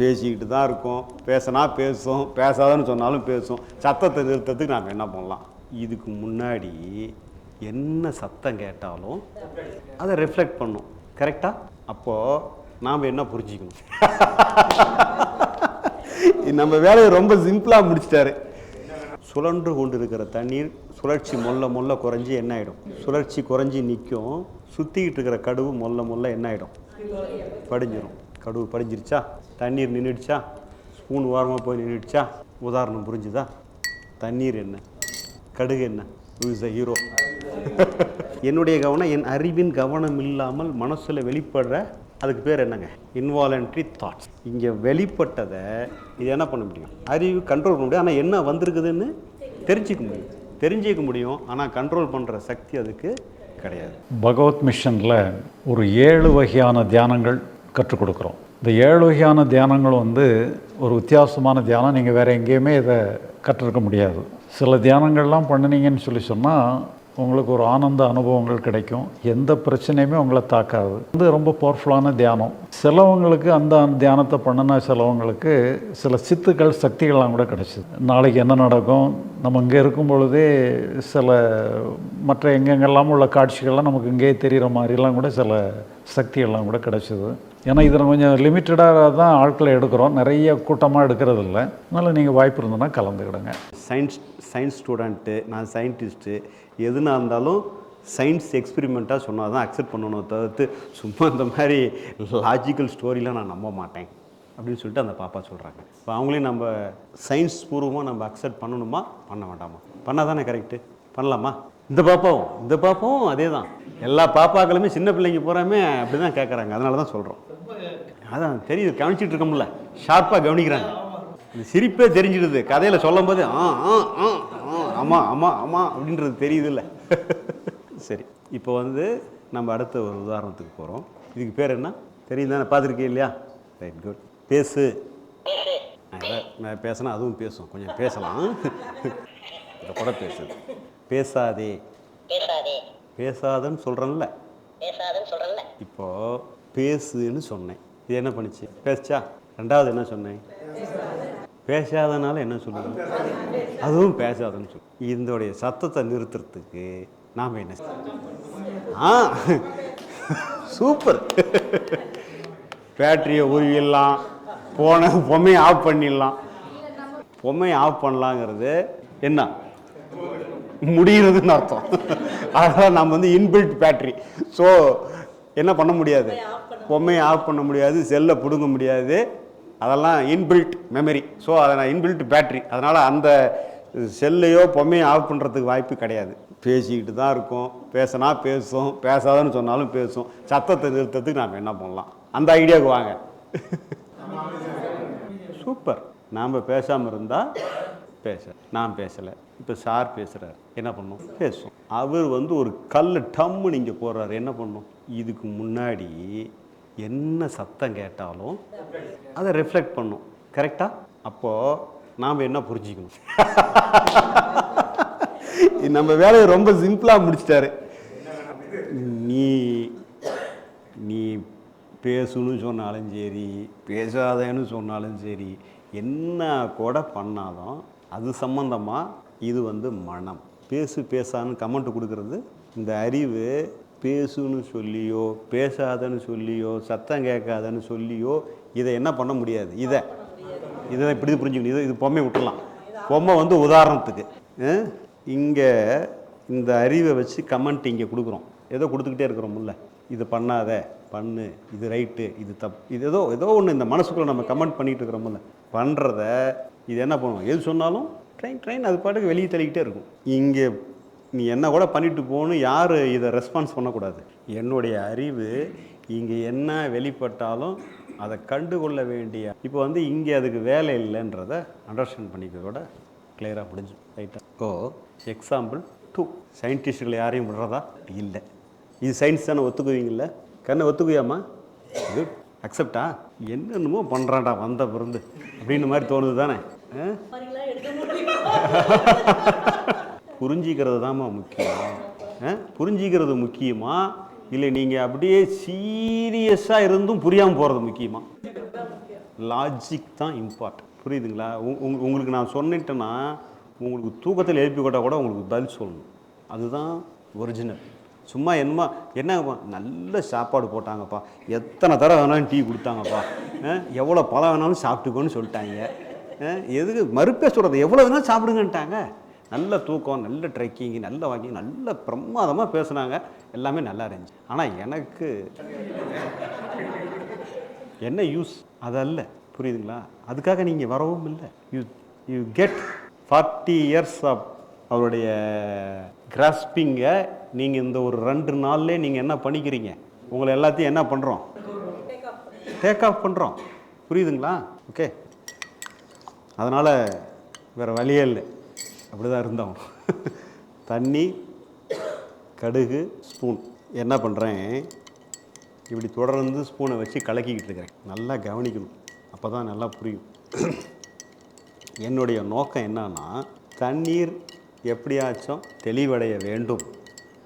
பேசிக்கிட்டு தான் இருக்கோம். பேசினா பேசும் பேசாதன்னு சொன்னாலும் பேசும். சத்தத்தை நிறுத்தத்துக்கு நாம் என்ன பண்ணலாம்? இதுக்கு முன்னாடி என்ன சத்தம் கேட்டாலும் அதை ரிஃப்ளெக்ட் பண்ணும். கரெக்டாக அப்போது நாம் என்ன புரிஞ்சிக்கணும்? நம்ம வேலையை ரொம்ப சிம்பிளாக முடிச்சிட்டாரு. சுழன்று கொண்டு இருக்கிற தண்ணீர் சுழற்சி மொல்ல மொல்ல குறைஞ்சி என்ன ஆகிடும் சுழற்சி குறைஞ்சி நிற்கும். சுற்றிக்கிட்டு இருக்கிற கடுவு மொல்ல மொல்ல என்ன ஆகிடும் படிஞ்சிடும் கடுவு படிஞ்சிருச்சா? தண்ணீர் நின்றுடுச்சா ஸ்பூன் ஓரமாக போய் நின்றுடுச்சா உதாரணம் புரிஞ்சுதா? தண்ணீர் என்ன? கடுகு என்ன? இஸ் அ ஹீரோ என்னுடைய கவனம் என் அறிவின் கவனம் இல்லாமல் மனசில் வெளிப்படுற அதுக்கு பேர் என்னங்க? இன்வாலன்ட்ரி தாட்ஸ் இங்கே வெளிப்பட்டதை இது என்ன பண்ண முடியும்? அறிவு கண்ட்ரோல் பண்ண முடியும். ஆனால் என்ன வந்திருக்குதுன்னு தெரிஞ்சிக்க முடியும். தெரிஞ்சிக்க முடியும். ஆனால் கண்ட்ரோல் பண்ணுற சக்தி அதுக்கு கிடையாது. பகவத் மிஷனில் ஒரு ஏழு வகையான தியானங்கள் கற்றுக் கொடுக்குறோம் இந்த ஏழு வகையான தியானங்கள் வந்து ஒரு வித்தியாசமான தியானம். நீங்கள் வேறு எங்கேயுமே இதை கற்றுருக்க முடியாது. சில தியானங்கள்லாம் பண்ணினீங்கன்னு சொல்லி சொன்னால் உங்களுக்கு ஒரு ஆனந்த அனுபவங்கள் கிடைக்கும். எந்த பிரச்சனையுமே உங்களை தாக்காது. வந்து ரொம்ப பவர்ஃபுல்லான தியானம். சிலவங்களுக்கு அந்த தியானத்தை பண்ணின சிலவங்களுக்கு சில சித்துக்கள் சக்திகள்லாம் கூட கிடைச்சிது. நாளைக்கு என்ன நடக்கும்? நம்ம இங்கே இருக்கும் பொழுதே சில மற்ற எங்கெங்கெல்லாம் உள்ள காட்சிகள்லாம் நமக்கு இங்கேயே தெரிகிற மாதிரிலாம் கூட சில சக்திகள்லாம் கூட கிடச்சிது. ஏன்னா இதில் கொஞ்சம் லிமிட்டடாக தான் ஆட்களை எடுக்கிறோம். நிறைய கூட்டமாக எடுக்கிறது இல்லை அதனால் நீங்கள் வாய்ப்பு இருந்ததுன்னா கலந்துக்கிடுங்க. சயின்ஸ் சயின்ஸ் ஸ்டூடெண்ட்டு நான் சயின்டிஸ்ட்டு எதுனா இருந்தாலும் சயின்ஸ் எக்ஸ்பிரிமெண்ட்டாக சொன்னால் தான் அக்செப்ட் பண்ணணும் தவிர்த்து சும்மா இந்த மாதிரி லாஜிக்கல் ஸ்டோரிலாம் நான் நம்ப மாட்டேன். அப்படின்னு சொல்லிட்டு அந்த பாப்பா சொல்கிறாங்க இப்போ அவங்களையும் நம்ம சயின்ஸ் பூர்வமாக நம்ம அக்செப்ட் பண்ணணுமா? பண்ண வேண்டாமா? பண்ணால் தானே கரெக்டு பண்ணலாமா? இந்த பாப்பாவும் இந்த பாப்பாவும் அதே தான் எல்லா பாப்பாக்களுமே சின்ன பிள்ளைங்க போகிறாமே அப்படி தான் கேட்குறாங்க அதனால தான் சொல்கிறோம் அதான் தெரியுது கவனிச்சிட்டு இருக்கோம்ல. ஷார்ப்பாக கவனிக்கிறாங்க. இந்த சிரிப்பே தெரிஞ்சிடுது. கதையில் சொல்லும் போது ஆ ஆ ஆ ஆ, ஆமா ஆமா ஆமா அப்படின்றது தெரியுதுல்ல. சரி இப்போ வந்து நம்ம அடுத்த ஒரு உதாரணத்துக்கு போகிறோம் இதுக்கு பேர் என்ன? தெரியும் தானே பார்த்துருக்கீங்க இல்லையா? ரைட் குட் பேசு. நான் பேசினா அதுவும் பேசும். கொஞ்சம் பேசலாம். இதை கூட பேசுது பேசாதே. பேசாதே. பேசாதன்னு சொல்கிறேன்ல இப்போ பேசுன்னு சொன்னேன். இது என்ன பண்ணுச்சு? பேசுச்சா? ரெண்டாவது என்ன சொன்னேன்? பேசாதனால என்ன சொல்லுங்க அதுவும் பேசாதன்னு சொல்லு இதோடைய சத்தத்தை நிறுத்துறதுக்கு நாம் என்ன? ஆ சூப்பர். பேட்டரியை உருவிடலாம் போன பொம்மையை ஆஃப் பண்ணிடலாம். பொம்மையை ஆஃப் பண்ணலாங்கிறது என்ன? முடிகிறதுன்னு அர்த்தம். அதனால் நம்ம வந்து இன்பில்ட் பேட்டரி ஸோ என்ன பண்ண முடியாது? பொம்மையை ஆஃப் பண்ண முடியாது செல்லை பிடுங்க முடியாது. அதெல்லாம் இன்பில்ட் மெமரி ஸோ அதை நான் இன்பில்ட் பேட்ரி அதனால் அந்த செல்லையோ பொம்மையை ஆஃப் பண்ணுறதுக்கு வாய்ப்பு கிடையாது. பேசிக்கிட்டு தான் இருக்கும். பேசினா பேசும் பேசாதன்னு சொன்னாலும் பேசும். சத்தத்தை நிறுத்தத்துக்கு நாம் என்ன பண்ணலாம்? அந்த ஐடியாவுக்கு வாங்க. சூப்பர். நாம் பேசாமல் இருந்தால் பேச. நான் பேசலை. இப்போ சார் பேசுகிறார் என்ன பண்ணும்? பேசும். அவர் வந்து ஒரு கல் டம்முன்னு இங்கே போடுறாரு. என்ன பண்ணும்? இதுக்கு முன்னாடி என்ன சத்தம் கேட்டாலும் அதை ரிஃப்ளெக்ட் பண்ணும். கரெக்டாக அப்போது நாம் என்ன புரிஞ்சிக்கணும்? நம்ம வேலையை ரொம்ப சிம்பிளாக முடிச்சிட்டாரு. நீ நீ பேசுன்னு சொன்னாலும் சரி பேசாதேன்னு சொன்னாலும் சரி என்ன கூட பண்ணாலும் அது சம்மந்தமாக இது வந்து மனம். பேசு பேசான்னு கமெண்ட் கொடுக்கறது இந்த அறிவு பேசுன்னு சொல்லியோ பேசாதன்னு சொல்லியோ சத்தம் கேட்காதன்னு சொல்லியோ இதை என்ன பண்ண முடியாது. இதை இதை இப்படி புரிஞ்சுக்கணும். இதை இது பொம்மை விட்டுலாம் பொம்மை வந்து உதாரணத்துக்கு இங்கே இந்த அறிவை வச்சு கமெண்ட் இங்கே கொடுக்குறோம். ஏதோ கொடுத்துக்கிட்டே இருக்கிறோம்ல இது பண்ணாத பண்ணு இது ரைட்டு இது தப் இது ஏதோ ஏதோ ஒன்று இந்த மனசுக்குள்ளே நம்ம கமெண்ட் பண்ணிகிட்டு இருக்கிறோம்ல பண்ணுறத இது என்ன பண்ணுவோம் எது சொன்னாலும் ட்ரெயின் ட்ரெயின் அது பாட்டுக்கு வெளியே தள்ளிக்கிட்டே இருக்கும். இங்கே நீ என்ன கூட பண்ணிட்டு போகணும் யார் இதை ரெஸ்பான்ஸ் பண்ணக்கூடாது? என்னுடைய அறிவு இங்கே என்ன வெளிப்பட்டாலும் அதை கண்டுகொள்ள வேண்டிய இப்போ வந்து இங்கே அதுக்கு வேலை இல்லைன்றத அண்டர்ஸ்டாண்ட் பண்ணிக்கிறதோட கிளியராக முடிஞ்சு. ரைட்டா ஓ எக்ஸாம்பிள் டூ சயின்டிஸ்டுகளை யாரையும் விடுறதா? இல்லை. இது சயின்ஸ் தானே ஒத்துக்குவீங்கள கண்ணை ஒத்துக்குவியாம்மா? குட் அக்செப்டா என்னென்னமோ பண்ணுறான்டா வந்த பிறந்து. அப்படின்னு மாதிரி தோணுது தானே? ஆ? புரிஞ்சிக்கிறது தாம்மா முக்கியம். ஆ? புரிஞ்சிக்கிறது முக்கியமா? இல்லை நீங்கள் அப்படியே சீரியஸாக இருந்தும் புரியாமல் போகிறது முக்கியமா? லாஜிக் தான் இம்பார்ட்டன்ட் புரியுதுங்களா? உங் உங்களுக்கு நான் சொன்னிட்டேன்னா உங்களுக்கு தூக்கத்தில் எழுப்பி கொண்டா கூட உங்களுக்கு பதில் சொல்லணும். அதுதான் ஒரிஜினல் சும்மா என்னமா என்னங்கப்பா நல்ல சாப்பாடு போட்டாங்கப்பா. எத்தனை தடவை வேணாலும் டீ கொடுத்தாங்கப்பா. எவ்வளோ பழம் வேணாலும் சாப்பிட்டுக்கோன்னு சொல்லிட்டாங்க. எதுக்கு மறுப்பே சொல்கிறது எவ்வளோ வேணாலும் சாப்பிடுங்கன்ட்டாங்க. நல்ல தூக்கம் நல்ல ட்ரெக்கிங் நல்ல வாங்கி நல்ல பிரமாதமாக பேசுனாங்க. எல்லாமே நல்லா இருந்துச்சு. ஆனால் எனக்கு என்ன யூஸ் அதல்ல. புரியுதுங்களா? அதுக்காக நீங்கள் வரவும் இல்லை. You you get forty years of அவருடைய கிராஸ்பிங்கை நீங்கள் இந்த ஒரு ரெண்டு நாள்லேயே நீங்கள் என்ன பண்ணிக்கிறீங்க? உங்களை எல்லாத்தையும் என்ன பண்ணுறோம் டேக் ஆஃப் பண்ணுறோம் புரியுதுங்களா? ஓகே அதனால் வேறு வழியே இல்லை. அப்படி தான் இருந்தோம். தண்ணி கடுகு ஸ்பூன் என்ன பண்ணுறேன் இப்படி தொடர்ந்து ஸ்பூனை வச்சு கலக்கிக்கிட்டு இருக்கிறேன். நல்லா கவனிக்கணும். அப்போ தான் நல்லா புரியும். என்னுடைய நோக்கம் என்னன்னா தண்ணீர் எப்படியாச்சும் தெளிவடைய வேண்டும்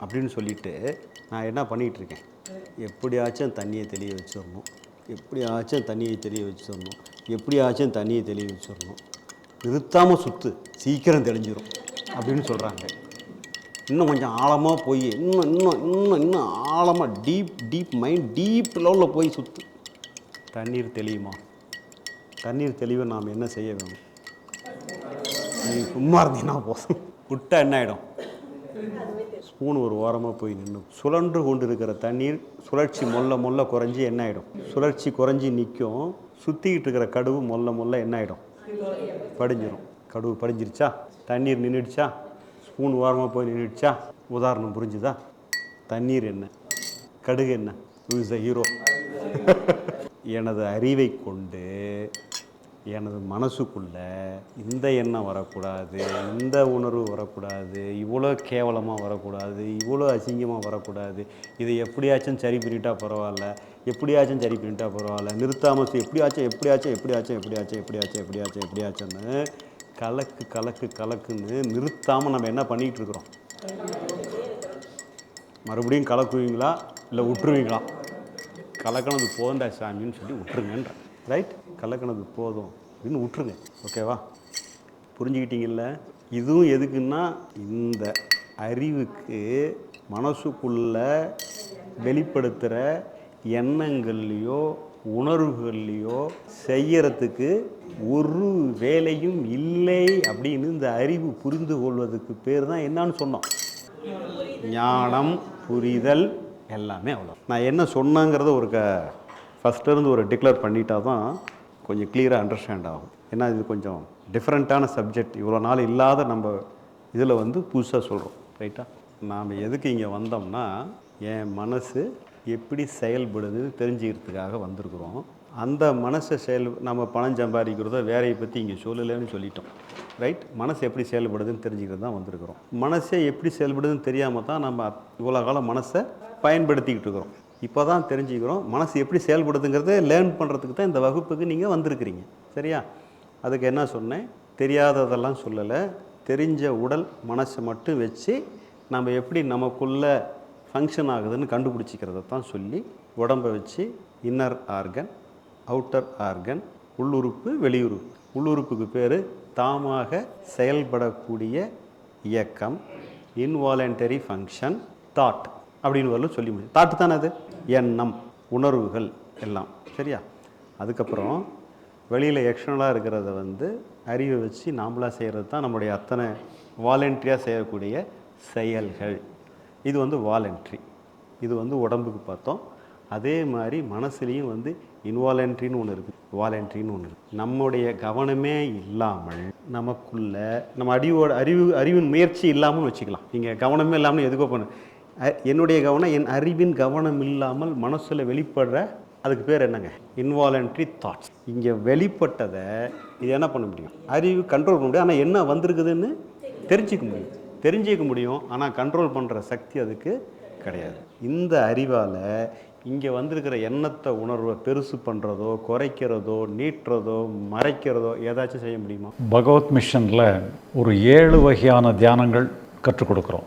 அப்படின்னு சொல்லிட்டு நான் என்ன பண்ணிகிட்டு இருக்கேன் எப்படியாச்சும் தண்ணியை தெளிய வச்சிடணும். எப்படியாச்சும் தண்ணியை தெளிய வச்சிடணும். எப்படியாச்சும் தண்ணியை தெளிய வச்சிடணும். நிறுத்தாமல் சுற்று சீக்கிரம் தெளிஞ்சிடும் அப்படின்னு சொல்கிறாங்க இன்னும் கொஞ்சம் ஆழமாக போய் இன்னும் இன்னும் இன்னும் இன்னும் ஆழமாக டீப் டீப் மைண்ட் டீப் லெவலில் போய் சுற்று தண்ணீர் தெளியுமா? தண்ணீர் தெளிவை நாம் என்ன செய்ய வேணும் நீ சும்மா இருந்தீங்கன்னா போதும். விட்டா என்ன ஆகிடும் ஸ்பூன் ஒரு ஓரமாக போய் நின்று சுழன்று கொண்டு இருக்கிற தண்ணீர் சுழற்சி மொல்ல மொல்ல குறைஞ்சி என்ன ஆகிடும் சுழற்சி குறைஞ்சி நிற்கும் சுற்றிக்கிட்டு இருக்கிற கடுவு மொல்ல மொல்ல என்ன ஆகிடும் படிஞ்சிடும் கடுவு படிஞ்சிருச்சா? தண்ணீர் நின்றுடுச்சா ஸ்பூன் ஓரமாக போய் நின்றுடுச்சா உதாரணம் புரிஞ்சுதா? தண்ணீர் என்ன? கடுகு என்ன? இஸ் த ஹீரோ எனது அறிவை கொண்டு எனது மனசுக்குள்ளே இந்த எண்ணம் வரக்கூடாது இந்த உணர்வு வரக்கூடாது இவ்வளோ கேவலமாக வரக்கூடாது இவ்வளோ அசிங்கமாக வரக்கூடாது. இதை எப்படியாச்சும் சரி பண்ணிட்டா பரவாயில்ல எப்படியாச்சும் சரி பண்ணிட்டா பரவாயில்ல நிறுத்தாமல் எப்படியாச்சும் எப்படியாச்சும் எப்படியாச்சும் எப்படியாச்சும் எப்படியாச்சும் எப்படியாச்சும் எப்படியாச்சும்னு கலக்கு கலக்கு கலக்குன்னு நிறுத்தாமல் நம்ம என்ன பண்ணிகிட்டு இருக்கிறோம்? மறுபடியும் கலக்குவீங்களா? இல்லை விட்டுருவீங்களா அது போந்தாய் சாமின்னு சொல்லி விட்டுருங்கன்ற ரைட் கலக்கினது போதும். அப்படின்னு விட்டுருங்க ஓகேவா புரிஞ்சுக்கிட்டீங்கல்ல? இதுவும் எதுக்குன்னா இந்த அறிவுக்கு மனசுக்குள்ள வெளிப்படுத்துகிற எண்ணங்கள்லையோ உணர்வுகள்லையோ செய்யறதுக்கு ஒரு வேலையும் இல்லை அப்படின்னு இந்த அறிவு புரிந்து கொள்வதற்கு பேர் தான் என்னன்னு சொன்னோம். ஞானம் புரிதல் எல்லாமே அவ்வளோ நான் என்ன சொன்னாங்கிறத ஒரு க ஃபஸ்ட்டுலேருந்து ஒரு டிக்ளேர் பண்ணிட்டா தான் கொஞ்சம் கிளியராக அண்டர்ஸ்டாண்ட் ஆகும். ஏன்னா இது கொஞ்சம் டிஃப்ரெண்ட்டான சப்ஜெக்ட் இவ்வளோ நாள் இல்லாத நம்ம இதில் வந்து புதுசாக சொல்கிறோம் ரைட்டா நாம் எதுக்கு இங்கே வந்தோம்னா என் மனசு எப்படி செயல்படுதுன்னு தெரிஞ்சுக்கிறதுக்காக வந்திருக்கிறோம். அந்த மனசை செயல் நம்ம பணம் சம்பாதிக்கிறதோ வேறையை பற்றி இங்கே சொல்லலைன்னு சொல்லிட்டோம். ரைட் மனசு எப்படி செயல்படுதுன்னு தெரிஞ்சுக்கிறது தான் வந்திருக்கிறோம். மனசே எப்படி செயல்படுதுன்னு தெரியாமல் தான் நம்ம இவ்வளோ காலம் மனசை பயன்படுத்திக்கிட்டு இருக்கிறோம். இப்போ தான் தெரிஞ்சுக்கிறோம். மனசு எப்படி செயல்படுதுங்கிறத லேர்ன் பண்ணுறதுக்கு தான் இந்த வகுப்புக்கு நீங்கள் வந்திருக்கிறீங்க. சரியா? அதுக்கு என்ன சொன்னேன்? தெரியாததெல்லாம் சொல்லலை. தெரிஞ்ச உடல் மனசை மட்டும் வச்சு நம்ம எப்படி நமக்குள்ளே ஃபங்க்ஷன் ஆகுதுன்னு கண்டுபிடிச்சிக்கிறத தான் சொல்லி உடம்பை வச்சு இன்னர் ஆர்கன் அவுட்டர் ஆர்கன் உள்ளுறுப்பு வெளியுறுப்பு. உள்ளுறுப்புக்கு பேர் தாமாக செயல்படக்கூடிய இயக்கம் இன்வாலண்டரி ஃபங்க்ஷன் தாட் அப்படின்னு வரல சொல்லி முடியும் தாட்டு தானே அது? எண்ணம் உணர்வுகள் எல்லாம். சரியா? அதுக்கப்புறம் வெளியில் எக்ஸ்டர்னலாக இருக்கிறத வந்து அறிவை வச்சு நாமளாக செய்கிறது தான் நம்முடைய அத்தனை வாலண்ட்ரியாக செய்யக்கூடிய செயல்கள். இது வந்து வாலண்ட்ரி இது வந்து உடம்புக்கு பார்த்தோம். அதே மாதிரி மனசுலேயும் வந்து இன்வாலண்ட்ரின்னு ஒன்று இருக்குது வாலண்ட்ரின்னு ஒன்று இருக்குது நம்முடைய கவனமே இல்லாமல் நமக்குள்ள நம்ம அறிவோட அறிவு அறிவின் முயற்சி இல்லாமல் வச்சுக்கலாம். நீங்கள் கவனமே இல்லாமல் எதுக்கோ பண்ணு. என்னுடைய கவனம் என் அறிவின் கவனம் இல்லாமல் மனசில் வெளிப்படுற அதுக்கு பேர் என்னங்க? இன்வாலண்ட்ரி தாட்ஸ் இங்கே வெளிப்பட்டதை இது என்ன பண்ண முடியும்? அறிவு கண்ட்ரோல் பண்ண முடியும். ஆனால் என்ன வந்திருக்குதுன்னு தெரிஞ்சிக்க முடியும். தெரிஞ்சிக்க முடியும். ஆனால் கண்ட்ரோல் பண்ணுற சக்தி அதுக்கு கிடையாது. இந்த அறிவால் இங்கே வந்திருக்கிற எண்ணத்தை உணர்வை பெருசு பண்ணுறதோ குறைக்கிறதோ நீட்டுறதோ மறைக்கிறதோ ஏதாச்சும் செய்ய முடியுமா? பகவத் மிஷனில் ஒரு ஏழு வகையான தியானங்கள் கற்றுக் கொடுக்குறோம்.